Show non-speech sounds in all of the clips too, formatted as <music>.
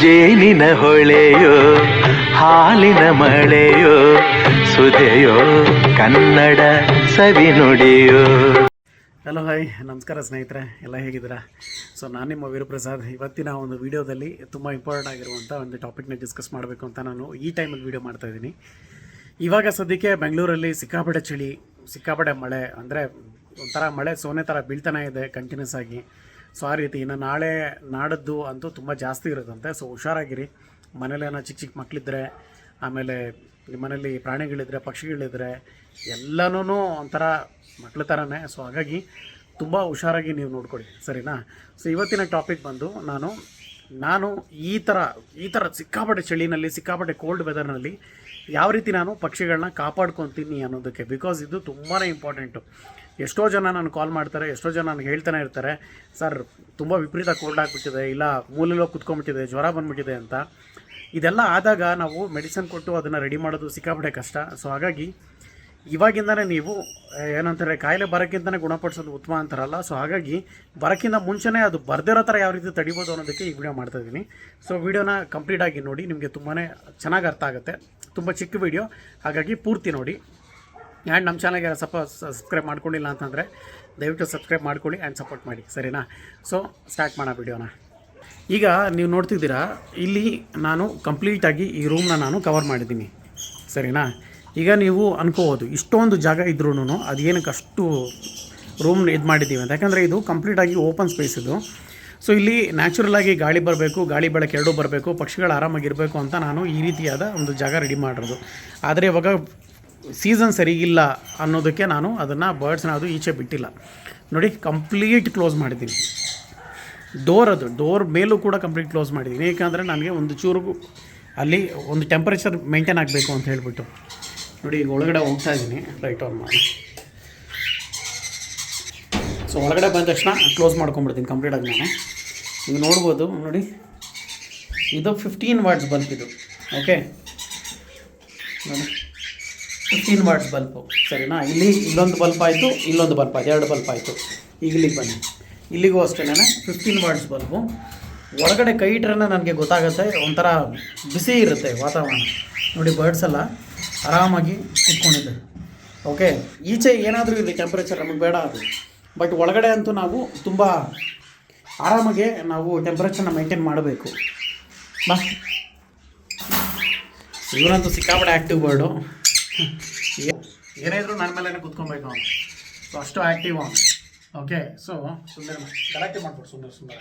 ಜೇನಿನ ಹೊಳೆಯೋ, ಹಾಲಿನ ಮಳೆಯೋ, ಸುದೆಯೋ, ಕನ್ನಡ ಸವಿ ನುಡಿಯೋ. ಹಲೋ ಹಾಯ್ ನಮಸ್ಕಾರ ಸ್ನೇಹಿತರೆ. ಎಲ್ಲ ಹೇಗಿದ್ದೀರಾ? ಸೊ ನಾನು ನಿಮ್ಮ ವೀರಪ್ರಸಾದ್. ಇವತ್ತಿನ ಒಂದು ವಿಡಿಯೋದಲ್ಲಿ ತುಂಬ ಇಂಪಾರ್ಟೆಂಟ್ ಆಗಿರುವಂಥ ಒಂದು ಟಾಪಿಕ್ನ ಡಿಸ್ಕಸ್ ಮಾಡಬೇಕು ಅಂತ ನಾನು ಈ ಟೈಮಲ್ಲಿ ವಿಡಿಯೋ ಮಾಡ್ತಾ ಇದ್ದೀನಿ. ಇವಾಗ ಸದ್ಯಕ್ಕೆ ಬೆಂಗಳೂರಲ್ಲಿ ಸಿಕ್ಕಾಪಟ್ಟೆ ಚಳಿ, ಸಿಕ್ಕಾಪಟ್ಟೆ ಮಳೆ, ಅಂದರೆ ಒಂಥರ ಮಳೆ ಸೋನೆ ಥರ ಬೀಳ್ತಾನೆ ಇದೆ ಕಂಟಿನ್ಯೂಸ್ ಆಗಿ. ಸೊ ಆ ರೀತಿ ಇನ್ನು ನಾಳೆ ನಾಡದ್ದು ಅಂತೂ ತುಂಬ ಜಾಸ್ತಿ ಇರುತ್ತಂತೆ. ಸೊ ಹುಷಾರಾಗಿರಿ. ಮನೇಲಿ ಏನೋ ಚಿಕ್ಕ ಚಿಕ್ಕ ಮಕ್ಕಳಿದ್ರೆ ಆಮೇಲೆ ಮನೇಲಿ ಪ್ರಾಣಿಗಳಿದ್ರೆ, ಪಕ್ಷಿಗಳಿದ್ರೆ ಎಲ್ಲನೂ ಒಂಥರ ಮಕ್ಳ ಥರನೇ ಸೊ ಹಾಗಾಗಿ ತುಂಬ ಹುಷಾರಾಗಿ ನೀವು ನೋಡ್ಕೊಳ್ಳಿ, ಸರಿನಾ? ಸೊ ಇವತ್ತಿನ ಟಾಪಿಕ್ ಬಂದು ನಾನು ನಾನು ಈ ಥರ ಈ ಥರ ಸಿಕ್ಕಾಪಟ್ಟೆ ಚಳಿನಲ್ಲಿ, ಸಿಕ್ಕಾಪಟ್ಟೆ ಕೋಲ್ಡ್ ವೆದರ್ನಲ್ಲಿ ಯಾವ ರೀತಿ ನಾನು ಪಕ್ಷಿಗಳನ್ನ ಕಾಪಾಡ್ಕೊತೀನಿ ಅನ್ನೋದಕ್ಕೆ ಬಿಕಾಸ್ ಇದು ತುಂಬಾ ಇಂಪಾರ್ಟೆಂಟು ಎಷ್ಟೋ ಜನ ನಾನು ಕಾಲ್ ಮಾಡ್ತಾರೆ, ಎಷ್ಟೋ ಜನ ನನಗೆ ಹೇಳ್ತಾನೆ ಇರ್ತಾರೆ. ಸರ್ ತುಂಬ ವಿಪರೀತ ಕೋಲ್ಡ್ ಆಗಿಬಿಟ್ಟಿದೆ, ಇಲ್ಲ ಮೂಲೆಲ್ಲೋ ಕುತ್ಕೊಂಡ್ಬಿಟ್ಟಿದೆ, ಜ್ವರ ಬಂದ್ಬಿಟ್ಟಿದೆ ಅಂತ. ಇದೆಲ್ಲ ಆದಾಗ ನಾವು ಮೆಡಿಸನ್ ಕೊಟ್ಟು ಅದನ್ನು ರೆಡಿ ಮಾಡೋದು ಸಿಕ್ಕಾಪಟ್ಟೆ ಕಷ್ಟ. ಸೊ ಹಾಗಾಗಿ ಇವಾಗಿಂದನೇ ನೀವು ಏನಂತಾರೆ, ಕಾಯಿಲೆ ಬರೋಕ್ಕಿಂತಲೇ ಗುಣಪಡಿಸೋದು ಉತ್ತಮ ಅಂತಾರಲ್ಲ. ಸೊ ಹಾಗಾಗಿ ಬರೋಕ್ಕಿಂತ ಮುಂಚೆನೇ ಅದು ಬರ್ದಿರೋ ಥರ ಯಾವ ರೀತಿ ತಡಿಬೋದು ಅನ್ನೋದಕ್ಕೆ ಈ ವಿಡಿಯೋ ಮಾಡ್ತಾಯಿದ್ದೀನಿ ಸೊ ವಿಡಿಯೋನ ಕಂಪ್ಲೀಟಾಗಿ ನೋಡಿ, ನಿಮಗೆ ತುಂಬಾ ಚೆನ್ನಾಗಿ ಅರ್ಥ ಆಗುತ್ತೆ. ತುಂಬ ಚಿಕ್ಕ ವಿಡಿಯೋ ಹಾಗಾಗಿ ಪೂರ್ತಿ ನೋಡಿ. ಆ್ಯಂಡ್ ನಮ್ಮ ಚಾನಲ್ಗೆ ಸಪ ಸಬ್ಸ್ಕ್ರೈಬ್ ಮಾಡ್ಕೊಂಡಿಲ್ಲ ಅಂತಂದರೆ ದಯವಿಟ್ಟು ಸಬ್ಸ್ಕ್ರೈಬ್ ಮಾಡ್ಕೊಳ್ಳಿ ಆ್ಯಂಡ್ ಸಪೋರ್ಟ್ ಮಾಡಿ, ಸರಿನಾ? ಸೊ ಸ್ಟಾರ್ಟ್ ಮಾಡೋಣ ವಿಡಿಯೋನ. ಈಗ ನೀವು ನೋಡ್ತಿದ್ದೀರಾ, ಇಲ್ಲಿ ನಾನು ಕಂಪ್ಲೀಟಾಗಿ ಈ ರೂಮ್ನ ನಾನು ಕವರ್ ಮಾಡಿದ್ದೀನಿ, ಸರಿನಾ? ಈಗ ನೀವು ಅನ್ಕೋಬೋದು, ಇಷ್ಟೊಂದು ಜಾಗ ಇದ್ರೂ ಅದು ಅಷ್ಟು ರೂಮ್ ಇದು ಮಾಡಿದ್ದೀವಿ ಅಂತ. ಯಾಕಂದರೆ ಇದು ಕಂಪ್ಲೀಟಾಗಿ ಓಪನ್ ಸ್ಪೇಸ್ ಇದು. ಸೊ ಇಲ್ಲಿ ನ್ಯಾಚುರಲಾಗಿ ಗಾಳಿ ಬರಬೇಕು, ಗಾಳಿ ಬೆಳಕು ಎರಡೂ ಬರಬೇಕು, ಪಕ್ಷಿಗಳು ಆರಾಮಾಗಿರಬೇಕು ಅಂತ ನಾನು ಈ ರೀತಿಯಾದ ಒಂದು ಜಾಗ ರೆಡಿ ಮಾಡಿರೋದು. ಆದರೆ ಇವಾಗ ಸೀಸನ್ ಸರಿಗಿಲ್ಲ ಅನ್ನೋದಕ್ಕೆ ನಾನು ಅದನ್ನು ಬರ್ಡ್ಸ್ನ ಅದು ಈಚೆ ಬಿಟ್ಟಿಲ್ಲ. ನೋಡಿ ಕಂಪ್ಲೀಟ್ ಕ್ಲೋಸ್ ಮಾಡಿದ್ದೀನಿ. ಡೋರ್ ಅದು ಡೋರ್ ಮೇಲೂ ಕೂಡ ಕಂಪ್ಲೀಟ್ ಕ್ಲೋಸ್ ಮಾಡಿದ್ದೀನಿ. ಏಕೆಂದರೆ ನನಗೆ ಒಂದು ಚೂರು ಅಲ್ಲಿ ಒಂದು ಟೆಂಪರೇಚರ್ ಮೇಂಟೈನ್ ಆಗಬೇಕು ಅಂತ ಹೇಳಿಬಿಟ್ಟು. ನೋಡಿ, ಈಗ ಒಳಗಡೆ ಹೋಗ್ತಾ ಇದ್ದೀನಿ ಲೈಟ್ ಆನ್ ಮಾಡಿ. ಸೊ ಒಳಗಡೆ ಬಂದ ತಕ್ಷಣ ಕ್ಲೋಸ್ ಮಾಡ್ಕೊಂಬಿಡ್ತೀನಿ ಕಂಪ್ಲೀಟಾಗಿ ನಾನು. ಈಗ ನೋಡ್ಬೋದು, ನೋಡಿ. ಇದು ಫಿಫ್ಟೀನ್ ವಾಟ್ಸ್ ಬಂತಿದ್ದು ಓಕೆ ನೋಡಿ. ಫಿಫ್ಟೀನ್ ವಾಟ್ಸ್ ಬಲ್ಬು ಸರಿನಾ? ಇಲ್ಲಿ ಇಲ್ಲೊಂದು ಬಲ್ಪ್ ಆಯಿತು, ಇಲ್ಲೊಂದು ಬಲ್ಪ್ ಆಯಿತು, ಎರಡು ಬಲ್ಪ್ ಆಯಿತು. ಈಗ ಇಲ್ಲಿಗೆ ಬನ್ನಿ. ಇಲ್ಲಿಗೂ ಅಷ್ಟೇ ಫಿಫ್ಟೀನ್ ವಾಟ್ಸ್ ಬಲ್ಬು ಒಳಗಡೆ ಕೈ ಇಟ್ರೆ ನನಗೆ ಗೊತ್ತಾಗುತ್ತೆ, ಒಂಥರ ಬಿಸಿ ಇರುತ್ತೆ ವಾತಾವರಣ. ನೋಡಿ ಬರ್ಡ್ಸ್ ಎಲ್ಲ ಆರಾಮಾಗಿ ಕುತ್ಕೊಂಡಿದೆ ಓಕೆ ಈಚೆ ಏನಾದರೂ ಇರಲಿ ಟೆಂಪ್ರೇಚರ್ ನಮಗೆ ಬೇಡ ಅದು. ಬಟ್ ಒಳಗಡೆ ಅಂತೂ ನಾವು ತುಂಬ ಆರಾಮಾಗೆ ನಾವು ಟೆಂಪ್ರೇಚರ್ನ ಮೈಂಟೈನ್ ಮಾಡಬೇಕು. ಬಾ. ಇವರಂತೂ ಸಿಕ್ಕಾಪಟ್ಟೆ ಆ್ಯಕ್ಟಿವ್ ಬರ್ಡು <laughs> ಏನೇ ಇದ್ರು ನನ್ನ ಮೇಲೆ ಕುತ್ಕೊಬೇಕು ಅವನು. ಸೊ ಅಷ್ಟು ಆ್ಯಕ್ಟಿವ್ ಅವನು. ಓಕೆ ಸೊ ಸುಂದರ ಗಲಾಟೆ ಮಾಡ್ಬೋದು ಸುಂದರ ಸುಂದರ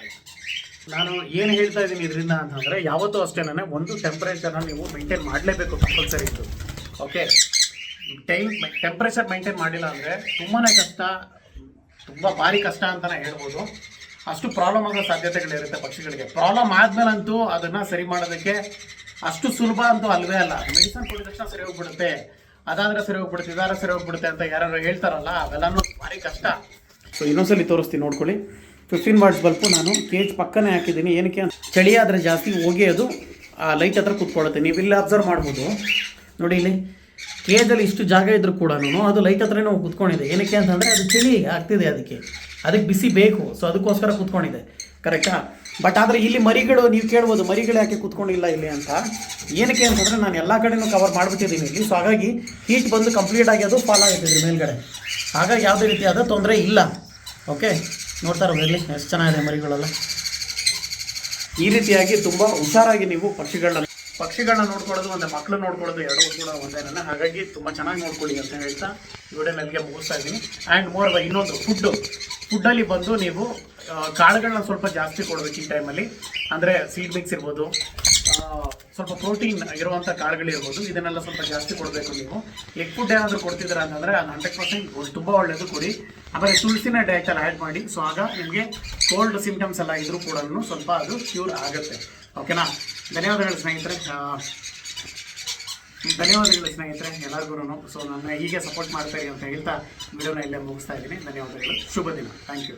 ನಾನು ಏನು ಹೇಳ್ತಾ ಇದ್ದೀನಿ ಇದರಿಂದ ಅಂತಂದರೆ, ಯಾವತ್ತೂ ಅಷ್ಟೇ ಒಂದು ಟೆಂಪ್ರೇಚರ್ನ ನೀವು ಮೇಂಟೈನ್ ಮಾಡಲೇಬೇಕು ಕಂಪಲ್ಸರಿ ಇದು ಓಕೆ ಟೈಮ್ ಟೆಂಪ್ರೇಚರ್ ಮೇಂಟೈನ್ ಮಾಡಿಲ್ಲ ಅಂದರೆ ತುಂಬಾ ಕಷ್ಟ, ತುಂಬ ಭಾರಿ ಕಷ್ಟ ಅಂತಲೇ ಹೇಳ್ಬೋದು. ಅಷ್ಟು ಪ್ರಾಬ್ಲಮ್ ಆಗೋ ಸಾಧ್ಯತೆಗಳಿರುತ್ತೆ ಪಕ್ಷಿಗಳಿಗೆ. ಪ್ರಾಬ್ಲಮ್ ಆದ್ಮೇಲಂತೂ ಅದನ್ನು ಸರಿ ಮಾಡೋದಕ್ಕೆ ಅಷ್ಟು ಸುಲಭ ಅಂತೂ ಅಲ್ವೇ ಅಲ್ಲ. ಮೆಡಿಸನ್ ಕೊಡಿದ ತಕ್ಷಣ ಸರಿ ಹೋಗ್ಬಿಡುತ್ತೆ. ಅದಾದ್ರೆ ಸರಿ ಹೋಗ್ಬಿಡುತ್ತೆ, ಇದಾದ್ರೆ ಸರಿ ಹೋಗ್ಬಿಡುತ್ತೆ ಅಂತ ಯಾರು ಹೇಳ್ತಾರಲ್ಲ, ಅವೆಲ್ಲನೂ ಭಾರಿ ಕಷ್ಟ. ಸೊ ಇನ್ನೊಂದ್ಸಲಿ ತೋರಿಸ್ತೀನಿ, ನೋಡ್ಕೊಳ್ಳಿ. ಫಿಫ್ಟೀನ್ ವಾಟ್ಸ್ ಬಲ್ಪು ನಾನು ಕೇಜ್ ಪಕ್ಕನೇ ಹಾಕಿದ್ದೀನಿ. ಏನಕ್ಕೆ ಚಳಿ ಆದರೆ ಜಾಸ್ತಿ ಹೋಗಿ ಅದು, ಆ ಲೈಟ್ ಹತ್ರ ಕೂತ್ಕೊಳ್ಳುತ್ತೆ. ನೀವು ಇಲ್ಲಿ ಅಬ್ಸರ್ವ್ ಮಾಡ್ಬೋದು. ನೋಡಿ ಇಲ್ಲಿ ಕೇಜಲ್ಲಿ ಇಷ್ಟು ಜಾಗ ಇದ್ರೂ ಕೂಡ ಅದು ಲೈಟ್ ಹತ್ರನೇ ಕುತ್ಕೊಂಡಿದೆ. ಏನಕ್ಕೆ ಅಂತಂದರೆ ಅದು ಚಳಿ ಆಗ್ತಿದೆ ಅದಕ್ಕೆ. ಅದಕ್ಕೆ ಬಿಸಿ ಬೇಕು. ಸೊ ಅದಕ್ಕೋಸ್ಕರ ಕೂತ್ಕೊಂಡಿದೆ. ಕರೆಕ್ಟಾ ಬಟ್ ಆದರೆ ಇಲ್ಲಿ ಮರಿಗಳು, ನೀವು ಕೇಳ್ಬೋದು, ಮರಿಗಳು ಯಾಕೆ ಕೂತ್ಕೊಂಡಿಲ್ಲ ಇಲ್ಲಿ ಅಂತ. ಏನಕ್ಕೆ ಅಂತಂದರೆ ನಾನು ಎಲ್ಲ ಕಡೆನೂ ಕವರ್ ಮಾಡಿಬಿಟ್ಟಿದ್ದೀನಿ. ಇಲ್ಲಿ ಸೊ ಹಾಗಾಗಿ ಹೀಟ್ ಬಂದು ಕಂಪ್ಲೀಟ್ ಆಗಿ ಅದು ಫಾಲ್ ಆಗಿದ್ರಿ ಮೇಲ್ಗಡೆ. ಹಾಗಾಗಿ ಯಾವುದೇ ರೀತಿಯಾದ ತೊಂದರೆ ಇಲ್ಲ. ಓಕೆ ನೋಡ್ತಾ ಇರೋದು ಇಲ್ಲಿ ಎಷ್ಟು ಚೆನ್ನಾಗಿದೆ ಮರಿಗಳೆಲ್ಲ. ಈ ರೀತಿಯಾಗಿ ತುಂಬ ಹುಷಾರಾಗಿ ನೀವು ಪಕ್ಷಿಗಳನ್ನ ಪಕ್ಷಿಗಳನ್ನ ನೋಡ್ಕೊಳ್ಳೋದು, ಮತ್ತು ಮಕ್ಕಳು ನೋಡ್ಕೊಳ್ಳೋದು ಎರಡೂ ಕೂಡ ಒಂದೇನ ಹಾಗಾಗಿ ತುಂಬ ಚೆನ್ನಾಗಿ ನೋಡ್ಕೊಳ್ಳಿ ಅಂತ ಹೇಳ್ತಾ ವಿಡಿಯೋ ನನಗೆ ಮುಗಿಸ್ತಾ ಇದ್ದೀನಿ. ಆ್ಯಂಡ್ ಮೋರ್ ಇನ್ನೊಂದು ಫುಡ್ಡು ಫುಡ್ಡಲ್ಲಿ ಬಂದು ನೀವು ಕಾಳುಗಳನ್ನ ಸ್ವಲ್ಪ ಜಾಸ್ತಿ ಕೊಡಬೇಕು ಈ ಟೈಮಲ್ಲಿ. ಅಂದರೆ ಸೀಡ್ ಮಿಕ್ಸ್ ಇರ್ಬೋದು ಸ್ವಲ್ಪ ಪ್ರೋಟೀನ್ ಇರುವಂಥ ಕಾಳುಗಳಿರ್ಬೋದು ಇದನ್ನೆಲ್ಲ ಸ್ವಲ್ಪ ಜಾಸ್ತಿ ಕೊಡಬೇಕು ನೀವು. ಎಗ್ ಫುಡ್ ಏನಾದರೂ ಕೊಡ್ತಿದ್ದೀರಾ ಅಂತಂದರೆ ಅದು ಹಂಡ್ರೆಡ್ ಪರ್ಸೆಂಟ್ ತುಂಬ ಒಳ್ಳೆಯದು ಕೊಡಿ. ಆಮೇಲೆ ತುಳಸಿನ ಡಯಟಲ್ಲಿ ಆ್ಯಡ್ ಮಾಡಿ, ಸೊ ಆಗ ನಿಮಗೆ ಕೋಲ್ಡ್ ಸಿಂಟಮ್ಸ್ ಎಲ್ಲ ಇದ್ರೂ ಕೂಡ ಸ್ವಲ್ಪ ಅದು ಕ್ಯೂರ್ ಆಗುತ್ತೆ. ಓಕೆನಾ ಧನ್ಯವಾದಗಳು ಸ್ನೇಹಿತರೆ. ಧನ್ಯವಾದಗಳು ಸ್ನೇಹಿತರೆ ಎಲ್ಲರಿಗೂ ಸೊ ನನ್ನ ಹೀಗೆ ಸಪೋರ್ಟ್ ಮಾಡ್ತಾ ಇರಿ ಅಂತ ಹೇಳ್ತಾ ವಿಡಿಯೋನ ಇಲ್ಲೇ ಮುಗಿಸ್ತಾ ಇದ್ದೀನಿ. ಧನ್ಯವಾದಗಳು. ಶುಭ ದಿನ. Thank you